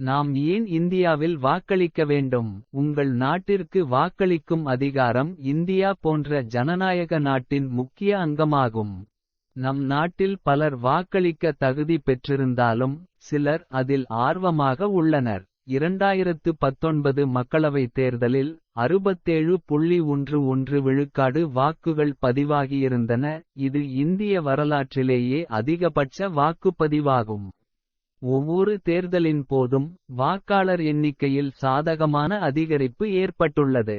நாம் ஏன் இந்தியாவில் வாக்களிக்க வேண்டும்? உங்கள் நாட்டிற்கு வாக்களிக்கும் அதிகாரம் இந்தியா போன்ற ஜனநாயக நாட்டின் முக்கிய அங்கமாகும். நம் நாட்டில் பலர் வாக்களிக்க தகுதி பெற்றிருந்தாலும் சிலர் அதில் ஆர்வமாக உள்ளனர். இரண்டாயிரத்து பத்தொன்பது மக்களவைத் தேர்தலில் அறுபத்தேழு புள்ளி ஒன்று ஒன்று விழுக்காடு வாக்குகள் பதிவாகியிருந்தன. இது இந்திய வரலாற்றிலேயே அதிகபட்ச வாக்குப்பதிவாகும். ஒவ்வொரு தேர்தலின் போதும் வாக்காளர் எண்ணிக்கையில் சாதகமான அதிகரிப்பு ஏற்பட்டுள்ளது.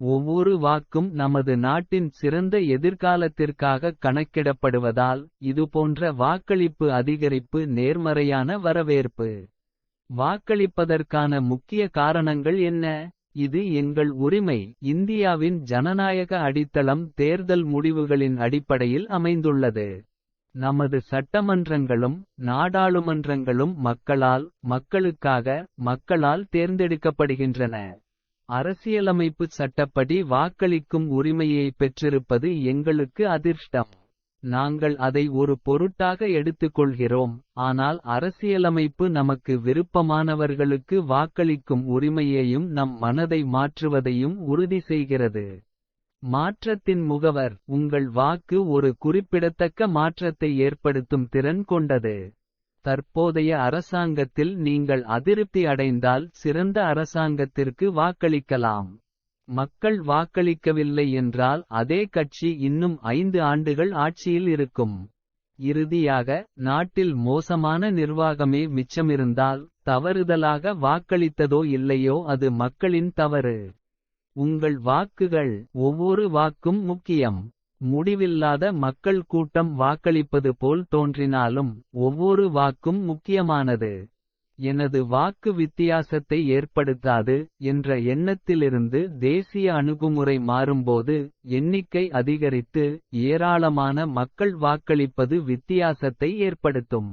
ஒவ்வொரு வாக்கும் நமது நாட்டின் சிறந்த எதிர்காலத்திற்காக கணக்கிடப்படுவதால் இதுபோன்ற வாக்களிப்பு அதிகரிப்பு நேர்மறையான வரவேற்பு. வாக்களிப்பதற்கான முக்கிய காரணங்கள் என்ன? இது எங்கள் உரிமை. இந்தியாவின் ஜனநாயக அடித்தளம் தேர்தல் முடிவுகளின் அடிப்படையில் அமைந்துள்ளது. நமது சட்டமன்றங்களும் நாடாளுமன்றங்களும் மக்களால் மக்களுக்காக மக்களால் தேர்ந்தெடுக்கப்படுகின்றன. அரசியலமைப்பு சட்டப்படி வாக்களிக்கும் உரிமையை பெற்றிருப்பது எங்களுக்கு அதிர்ஷ்டம். நாங்கள் அதை ஒரு பொருட்டாக எடுத்துக்கொள்கிறோம் ஆனால் அரசியலமைப்பு நமக்கு விருப்பமானவர்களுக்கு வாக்களிக்கும் உரிமையையும் நம் மனதை மாற்றுவதையும் உறுதி செய்கிறது. மாற்றத்தின் முகவர் உங்கள் வாக்கு ஒரு குறிப்பிடத்தக்க மாற்றத்தை ஏற்படுத்தும் திறன் கொண்டது. தற்போதைய அரசாங்கத்தில் நீங்கள் அதிருப்தி அடைந்தால் சிறந்த அரசாங்கத்திற்கு வாக்களிக்கலாம். மக்கள் வாக்களிக்கவில்லை என்றால் அதே கட்சி இன்னும் ஐந்து ஆண்டுகள் ஆட்சியில் இருக்கும். இறுதியாக நாட்டில் மோசமான நிர்வாகமே மிச்சமிருந்தால் தவறுதலாக வாக்களித்ததோ இல்லையோ அது மக்களின் தவறு. உங்கள் வாக்குகள் ஒவ்வொரு வாக்கும் முக்கியம். முடிவில்லாத மக்கள் கூட்டம் வாக்களிப்பது போல் தோன்றினாலும் ஒவ்வொரு வாக்கும் முக்கியமானது. எனது வாக்கு வித்தியாசத்தை ஏற்படுத்தாது என்ற எண்ணத்திலிருந்து தேசிய அணுகுமுறை மாறும்போது எண்ணிக்கை அதிகரித்து ஏராளமான மக்கள் வாக்களிப்பது வித்தியாசத்தை ஏற்படுத்தும்.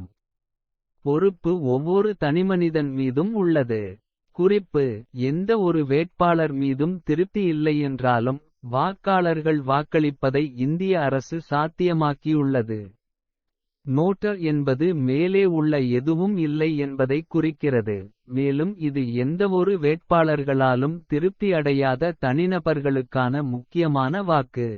பொறுப்பு ஒவ்வொரு தனிமனிதன் மீதும் உள்ளது. குறிப்பு எந்த ஒரு வேட்பாளர் மீதும் திருப்தி இல்லையென்றாலும். வாக்காளர்கள் வாக்களிப்பதை இந்திய அரசு சாத்தியமாக்கியுள்ளது. நோட்டர் என்பது மேலே உள்ள எதுவும் இல்லை என்பதை குறிக்கிறது. மேலும் இது எந்தவொரு வேட்பாளர்களாலும் திருப்தி அடையாத தனிநபர்களுக்கான முக்கியமான வாக்கு.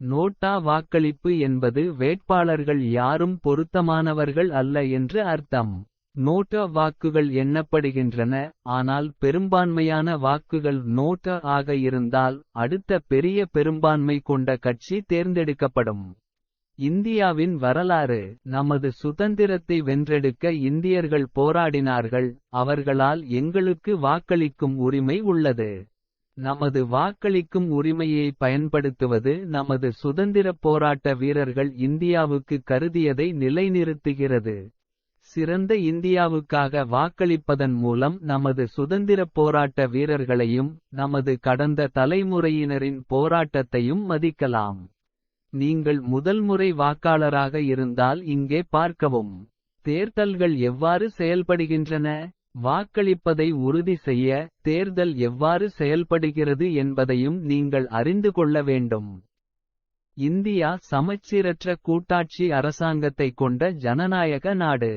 நோட்டா வாக்களிப்பு என்பது வேட்பாளர்கள் யாரும் பொருத்தமானவர்கள் அல்ல என்று அர்த்தம். நோட்டா வாக்குகள் எண்ணப்படுகின்றன ஆனால் பெரும்பான்மையான வாக்குகள் நோட்டா ஆக இருந்தால் அடுத்த பெரிய பெரும்பான்மை கொண்ட கட்சி தேர்ந்தெடுக்கப்படும். இந்தியாவின் வரலாறு நமது சுதந்திரத்தை வென்றெடுக்க இந்தியர்கள் போராடினார்கள் அவர்களால் எங்களுக்கு வாக்களிக்கும் உரிமை உள்ளது. நமது வாக்களிக்கும் உரிமையை பயன்படுத்துவது நமது சுதந்திரப் போராட்ட வீரர்கள் இந்தியாவுக்கு கருதியதை நிலைநிறுத்துகிறது. சிறந்த இந்தியாவுக்காக வாக்களிப்பதன் மூலம் நமது சுதந்திரப் போராட்ட வீரர்களையும் நமது கடந்த தலைமுறையினரின் போராட்டத்தையும் மதிக்கலாம். நீங்கள் முதல் முறை வாக்காளராக இருந்தால் இங்கே பார்க்கவும். தேர்தல்கள் எவ்வாறு செயல்படுகின்றன? வாக்களிப்பதை உறுதி செய்ய தேர்தல் எவ்வாறு செயல்படுகிறது என்பதையும் நீங்கள் அறிந்து கொள்ள வேண்டும். இந்தியா சமச்சீரற்ற கூட்டாட்சி அரசாங்கத்தை கொண்ட ஜனநாயக நாடு.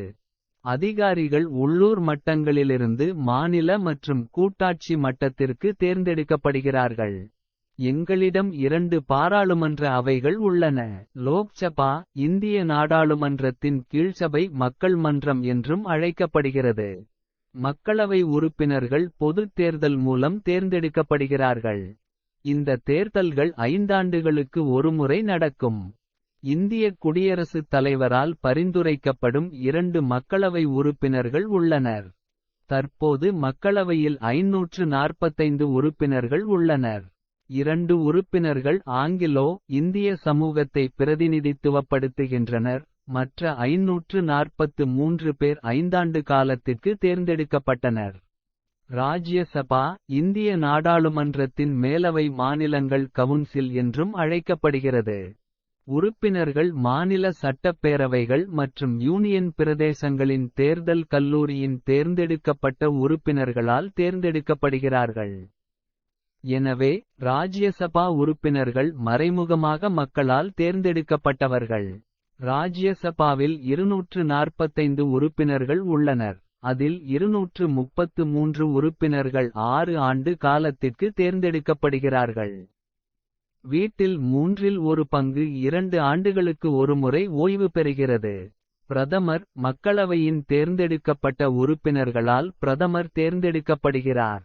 அதிகாரிகள் உள்ளூர் மட்டங்களிலிருந்து மாநில மற்றும் கூட்டாட்சி மட்டத்திற்கு தேர்ந்தெடுக்கப்படுகிறார்கள். எங்களிடம் இரண்டு பாராளுமன்ற அவைகள் உள்ளன. லோக்சபா இந்திய நாடாளுமன்றத்தின் கீழ்சபை மக்கள் மன்றம் என்றும் அழைக்கப்படுகிறது. மக்களவை உறுப்பினர்கள் பொதுத் தேர்தல் மூலம் தேர்ந்தெடுக்கப்படுகிறார்கள். இந்த தேர்தல்கள் ஐந்தாண்டுகளுக்கு ஒருமுறை நடக்கும். இந்திய குடியரசுத் தலைவரால் பரிந்துரைக்கப்படும் இரண்டு மக்களவை உறுப்பினர்கள் உள்ளனர். தற்போது மக்களவையில் ஐநூற்று நாற்பத்தைந்து உறுப்பினர்கள் உள்ளனர். இரண்டு உறுப்பினர்கள் ஆங்கிலோ இந்திய சமூகத்தை பிரதிநிதித்துவப்படுத்துகின்றனர். மற்ற ஐநூற்று நாற்பத்து மூன்று பேர் ஐந்தாண்டு காலத்திற்கு தேர்ந்தெடுக்கப்பட்டனர். ராஜ்யசபா இந்திய நாடாளுமன்றத்தின் மேலவை மாநிலங்கள் கவுன்சில் என்றும் அழைக்கப்படுகிறது. உறுப்பினர்கள் மாநில சட்டப்பேரவைகள் மற்றும் யூனியன் பிரதேசங்களின் தேர்தல் கல்லூரியின் தேர்ந்தெடுக்கப்பட்ட உறுப்பினர்களால் தேர்ந்தெடுக்கப்படுகிறார்கள். எனவே ராஜ்யசபா உறுப்பினர்கள் மறைமுகமாக மக்களால் தேர்ந்தெடுக்கப்பட்டவர்கள். ராஜ்யசபாவில் இருநூற்று நாற்பத்தைந்து உறுப்பினர்கள் உள்ளனர். அதில் இருநூற்று முப்பத்து மூன்று உறுப்பினர்கள் ஆறு ஆண்டு காலத்திற்கு தேர்ந்தெடுக்கப்படுகிறார்கள். வீட்டில் மூன்றில் ஒரு பங்கு இரண்டு ஆண்டுகளுக்கு ஒருமுறை ஓய்வு பெறுகிறது. பிரதமர் மக்களவையின் தேர்ந்தெடுக்கப்பட்ட உறுப்பினர்களால் பிரதமர் தேர்ந்தெடுக்கப்படுகிறார்.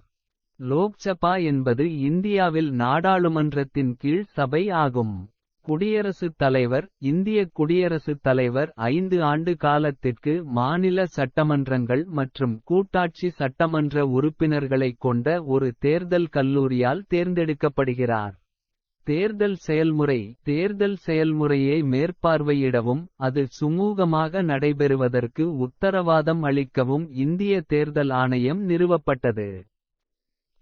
லோக்சபா என்பது இந்தியாவில் நாடாளுமன்றத்தின் கீழ் சபை ஆகும். குடியரசுத் தலைவர் இந்திய குடியரசுத் தலைவர் ஐந்து ஆண்டு காலத்திற்கு மாநில சட்டமன்றங்கள் மற்றும் கூட்டாட்சி சட்டமன்ற உறுப்பினர்களைக் கொண்ட ஒரு தேர்தல் கல்லூரியால் தேர்ந்தெடுக்கப்படுகிறார். தேர்தல் செயல்முறை தேர்தல் செயல்முறையை மேற்பார்வையிடவும் அது சுமூகமாக நடைபெறுவதற்கு உத்தரவாதம் அளிக்கவும் இந்திய தேர்தல் ஆணையம் நிறுவப்பட்டது.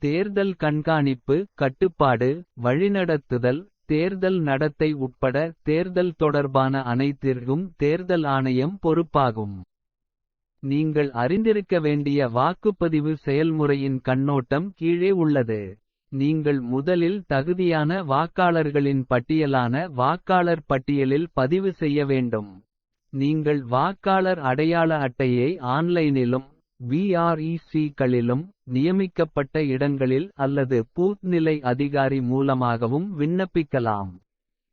தேர்தல் கண்காணிப்பு கட்டுப்பாடு வழிநடத்துதல் தேர்தல் நடத்தை உட்பட தேர்தல் தொடர்பான அனைத்திற்கும் தேர்தல் ஆணையம் பொறுப்பாகும். நீங்கள் அறிந்திருக்க வேண்டிய வாக்குப்பதிவு செயல்முறையின் கண்ணோட்டம் கீழே உள்ளது. நீங்கள் முதலில் தகுதியான வாக்காளர்களின் பட்டியலான வாக்காளர் பட்டியலில் பதிவு செய்ய வேண்டும். நீங்கள் வாக்காளர் அடையாள அட்டையை ஆன்லைனிலும். களிலும் நியமிக்கப்பட்ட இடங்களில் அல்லது பூத் நிலை அதிகாரி மூலமாகவும் விண்ணப்பிக்கலாம்.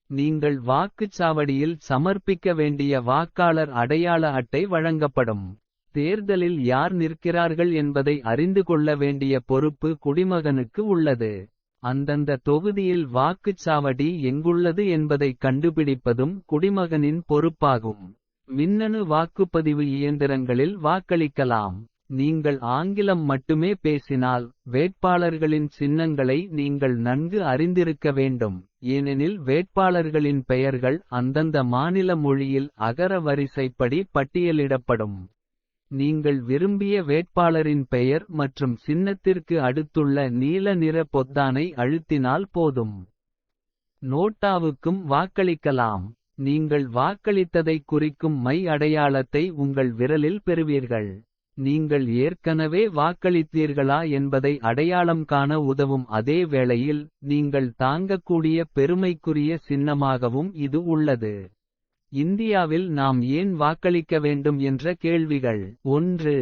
நீங்கள் வாக்குச்சாவடியில் சமர்ப்பிக்க வேண்டிய வாக்காளர் அடையாள அட்டை வழங்கப்படும். தேர்தலில் யார் நிற்கிறார்கள் என்பதை அறிந்து கொள்ள வேண்டிய பொறுப்பு குடிமகனுக்கு உள்ளது. அந்தந்த தொகுதியில் வாக்குச்சாவடி எங்குள்ளது என்பதைக் கண்டுபிடிப்பதும் குடிமகனின் பொறுப்பாகும். மின்னணு வாக்குப்பதிவு இயந்திரங்களில் வாக்களிக்கலாம். நீங்கள் ஆங்கிலம் மட்டுமே பேசினால் வேட்பாளர்களின் சின்னங்களை நீங்கள் நன்கு அறிந்திருக்க வேண்டும். ஏனெனில் வேட்பாளர்களின் பெயர்கள் அந்தந்த மாநில மொழியில் அகர வரிசைப்படி பட்டியலிடப்படும். நீங்கள் விரும்பிய வேட்பாளரின் பெயர் மற்றும் சின்னத்திற்கு அடுத்துள்ள நீல நிற பொத்தானை அழுத்தினால் போதும். நோட்டாவுக்கும் வாக்களிக்கலாம். நீங்கள் வாக்களித்ததைக் குறிக்கும் மை அடையாளத்தை உங்கள் விரலில் பெறுவீர்கள். நீங்கள் ஏற்கனவே வாக்களித்தீர்களா என்பதை அடையாளம் காண உதவும் அதே வேளையில். நீங்கள் தாங்கக்கூடிய பெருமைக்குரிய சின்னமாகவும் இது உள்ளது. இந்தியாவில் நாம் ஏன் வாக்களிக்க வேண்டும் என்ற கேள்விகள். ஒன்று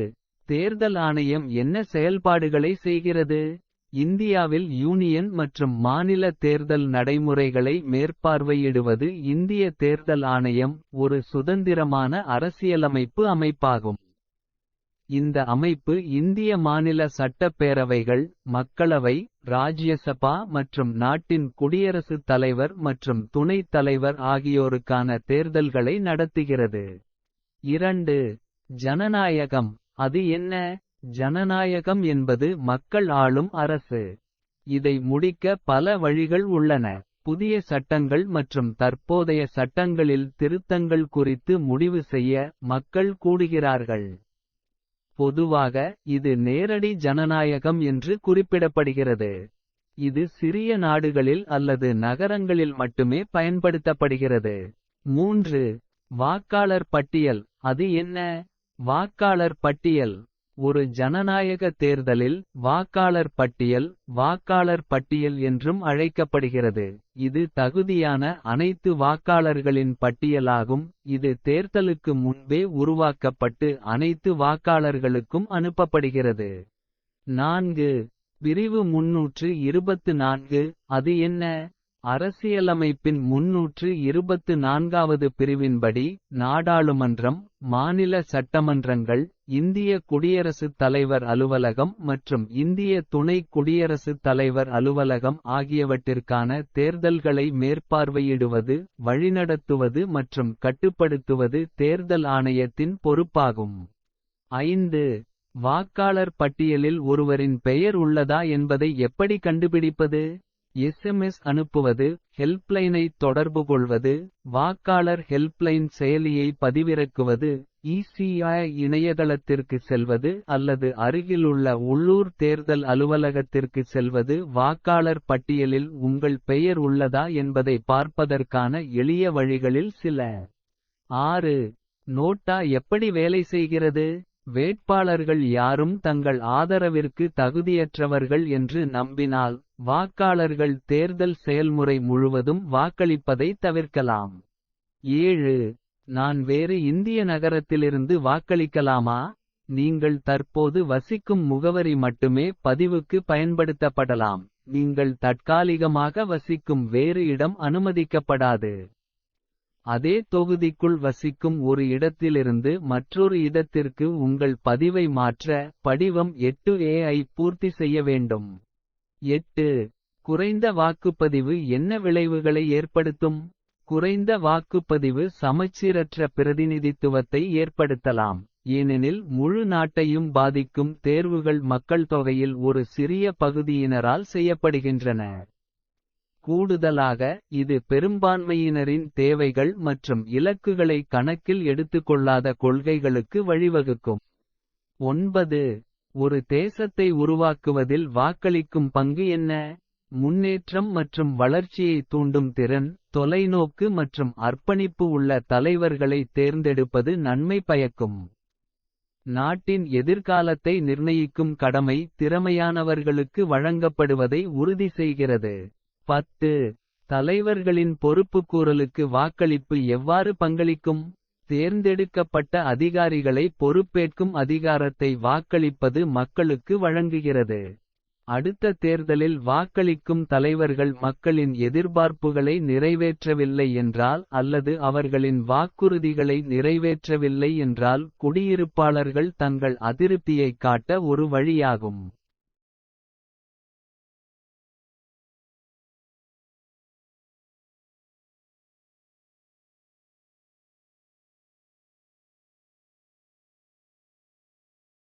தேர்தல் ஆணையம் என்ன செயல்பாடுகளை செய்கிறது. இந்தியாவில் யூனியன் மற்றும் மாநில தேர்தல் நடைமுறைகளை மேற்பார்வையிடுவது இந்திய தேர்தல் ஆணையம். ஒரு சுதந்திரமான அரசியலமைப்பு அமைப்பாகும். இந்த அமைப்பு இந்திய மாநில சட்டப்பேரவைகள் மக்களவை. ராஜ்யசபா மற்றும் நாட்டின் குடியரசுத் தலைவர் மற்றும் துணைத் தலைவர் ஆகியோருக்கான தேர்தல்களை நடத்துகிறது. இரண்டு ஜனநாயகம் அது என்ன. ஜனநாயகம் என்பது மக்கள் ஆளும் அரசு. இதை முடிக்க பல வழிகள் உள்ளன. புதிய சட்டங்கள் மற்றும் தற்போதைய சட்டங்களில் திருத்தங்கள் குறித்து முடிவு செய்ய மக்கள் கூடுகிறார்கள். பொதுவாக இது நேரடி ஜனநாயகம் என்று குறிப்பிடப்படுகிறது. இது சிறிய நாடுகளில் அல்லது நகரங்களில் மட்டுமே பயன்படுத்தப்படுகிறது. மூன்று வாக்காளர் பட்டியல் அது என்ன. வாக்காளர் பட்டியல் ஒரு ஜனநாயக தேர்தலில் வாக்காளர் பட்டியல். வாக்காளர் பட்டியல் என்றும் அழைக்கப்படுகிறது. இது தகுதியான அனைத்து வாக்காளர்களின் பட்டியலாகும். இது தேர்தலுக்கு முன்பே உருவாக்கப்பட்டு அனைத்து வாக்காளர்களுக்கும் அனுப்பப்படுகிறது. நான்கு பிரிவு முன்னூற்று இருபத்து நான்கு அது என்ன. அரசியலமைப்பின் முன்னூற்று இருபத்து நான்காவது பிரிவின்படி. நாடாளுமன்றம் மாநில சட்டமன்றங்கள். இந்திய குடியரசுத் தலைவர் அலுவலகம் மற்றும் இந்திய துணை குடியரசுத் தலைவர் அலுவலகம் ஆகியவற்றிற்கான தேர்தல்களை மேற்பார்வையிடுவது. வழிநடத்துவது மற்றும் கட்டுப்படுத்துவது தேர்தல் ஆணையத்தின் பொறுப்பாகும். ஐந்து வாக்காளர் பட்டியலில் ஒருவரின் பெயர் உள்ளதா என்பதை எப்படி கண்டுபிடிப்பது. எஸ்எம்எஸ் அனுப்புவது ஹெல்ப்லைனை தொடர்புகொள்வது. வாக்காளர் ஹெல்ப்லைன் செயலியை பதிவிறக்குவது. இசிஐ இணையதளத்திற்கு செல்வது அல்லது அருகிலுள்ள உள்ளூர் தேர்தல் அலுவலகத்திற்கு செல்வது. வாக்காளர் பட்டியலில் உங்கள் பெயர் உள்ளதா என்பதை பார்ப்பதற்கான எளிய வழிகளில் சில. ஆறு நோட்டா எப்படி வேலை செய்கிறது. வேட்பாளர்கள் யாரும் தங்கள் ஆதரவிற்கு தகுதியற்றவர்கள் என்று நம்பினால். வாக்காளர்கள் தேர்தல் செயல்முறை முழுவதும் வாக்களிப்பதை தவிர்க்கலாம். ஏழு நான் வேறு இந்திய நகரத்திலிருந்து வாக்களிக்கலாமா. நீங்கள் தற்போது வசிக்கும் முகவரி மட்டுமே பதிவுக்கு பயன்படுத்தப்படலாம். நீங்கள் தற்காலிகமாக வசிக்கும் வேறு இடம் அனுமதிக்கப்படாது. அதே தொகுதிக்குள் வசிக்கும் ஒரு இடத்திலிருந்து மற்றொரு இடத்திற்கு உங்கள் பதிவை மாற்ற. படிவம் 8ஏ ஐ பூர்த்தி செய்ய வேண்டும். எட்டு குறைந்த வாக்குப்பதிவு என்ன விளைவுகளை ஏற்படுத்தும். குறைந்த வாக்குப்பதிவு சமச்சீரற்ற பிரதிநிதித்துவத்தை ஏற்படுத்தலாம். ஏனெனில் முழு நாட்டையும் பாதிக்கும் தேர்வுகள் மக்கள் தொகையில் ஒரு சிறிய பகுதியினரால் செய்யப்படுகின்றன. கூடுதலாக இது பெரும்பான்மையினரின் தேவைகள் மற்றும் இலக்குகளை கணக்கில் எடுத்துக்கொள்ளாத கொள்கைகளுக்கு வழிவகுக்கும். ஒன்பது ஒரு தேசத்தை உருவாக்குவதில் வாக்களிக்கும் பங்கு என்ன. முன்னேற்றம் மற்றும் வளர்ச்சியை தூண்டும் திறன். தொலைநோக்கு மற்றும் அர்ப்பணிப்பு உள்ள தலைவர்களை தேர்ந்தெடுப்பது நன்மை பயக்கும். நாட்டின் எதிர்காலத்தை நிர்ணயிக்கும் கடமை திறமையானவர்களுக்கு வழங்கப்படுவதை உறுதி செய்கிறது. 10. தலைவர்களின் பொறுப்புக்கூறலுக்கு வாக்களிப்பு எவ்வாறு பங்களிக்கும். தேர்ந்தெடுக்கப்பட்ட அதிகாரிகளை பொறுப்பேற்கும் அதிகாரத்தை வாக்களிப்பது மக்களுக்கு வழங்குகிறது. அடுத்த தேர்தலில் வாக்களிக்கும் தலைவர்கள் மக்களின் எதிர்பார்ப்புகளை நிறைவேற்றவில்லை என்றால் அல்லது அவர்களின் வாக்குறுதிகளை நிறைவேற்றவில்லை என்றால் குடியிருப்பாளர்கள் தங்கள் அதிருப்தியைக் காட்ட ஒரு வழியாகும்.